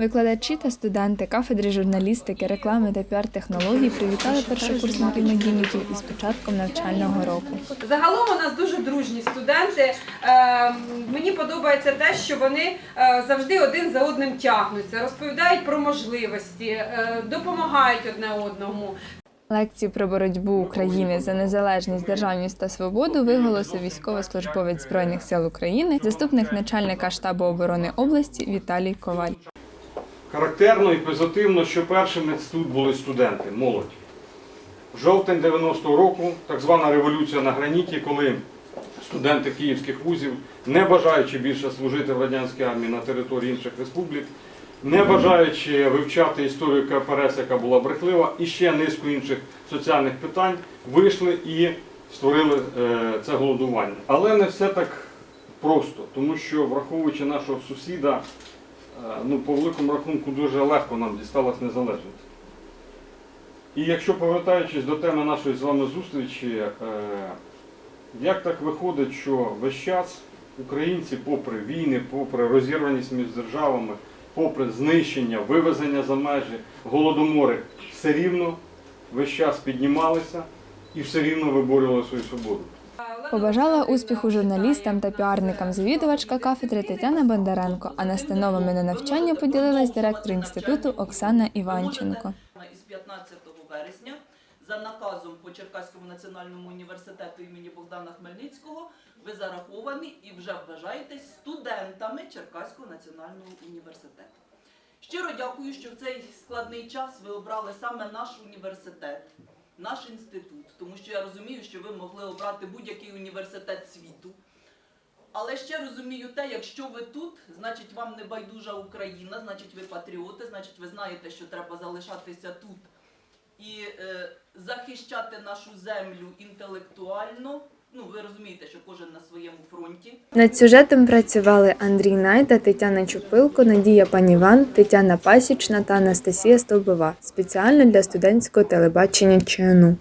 Викладачі та студенти кафедри журналістики, реклами та піар-технологій привітали першокурсників медійників із початком навчального року. Загалом у нас дуже дружні студенти. Е, Мені подобається те, що вони е, завжди один за одним тягнуться, розповідають про можливості, е, допомагають одне одному. Лекцію про боротьбу України за незалежність, державність та свободу виголосив військовослужбовець Збройних сил України, заступник начальника штабу оборони області Віталій Коваль. Характерно і позитивно, що першими тут були студенти, молодь. Жовтень 90-го року, так звана революція на граніті, коли студенти київських вузів, не бажаючи більше служити в радянській армії на території інших республік, не бажаючи вивчати історію КПРС, яка була брехлива, і ще низку інших соціальних питань, вийшли і створили е, це голодування. Але не все так просто, тому що враховуючи нашого сусіда, ну, по великому рахунку дуже легко нам дісталась незалежність. І якщо повертаючись до теми нашої з вами зустрічі, е, як так виходить, що весь час українці, попри війни, попри розірваність між державами, попри знищення, вивезення за межі, голодомори, все рівно весь час піднімалися і все рівно виборювали свою свободу. Побажала успіху журналістам та піарникам завідувачка кафедри Тетяна Бондаренко, а настановами на навчання поділилась директор інституту Оксана Іванченко. із 15 вересня за наказом по Черкаському національному університету імені Богдана Хмельницького ви зараховані і вже вважаєтесь студентами Черкаського національного університету. Щиро дякую, що в цей складний час ви обрали саме наш університет, наш інститут, тому що я розумію, що ви могли обрати будь-який університет світу. Але ще розумію те, якщо ви тут, значить вам не байдужа Україна, значить ви патріоти, значить ви знаєте, що треба залишатися тут і е, захищати нашу землю інтелектуально. Ну, ви розумієте, що кожен на своєму фронті. Над сюжетом працювали Андрій Найда, Тетяна Чупилко, Надія Паніван, Тетяна Пасічна та Анастасія Столбова спеціально для студентського телебачення ЧНУ.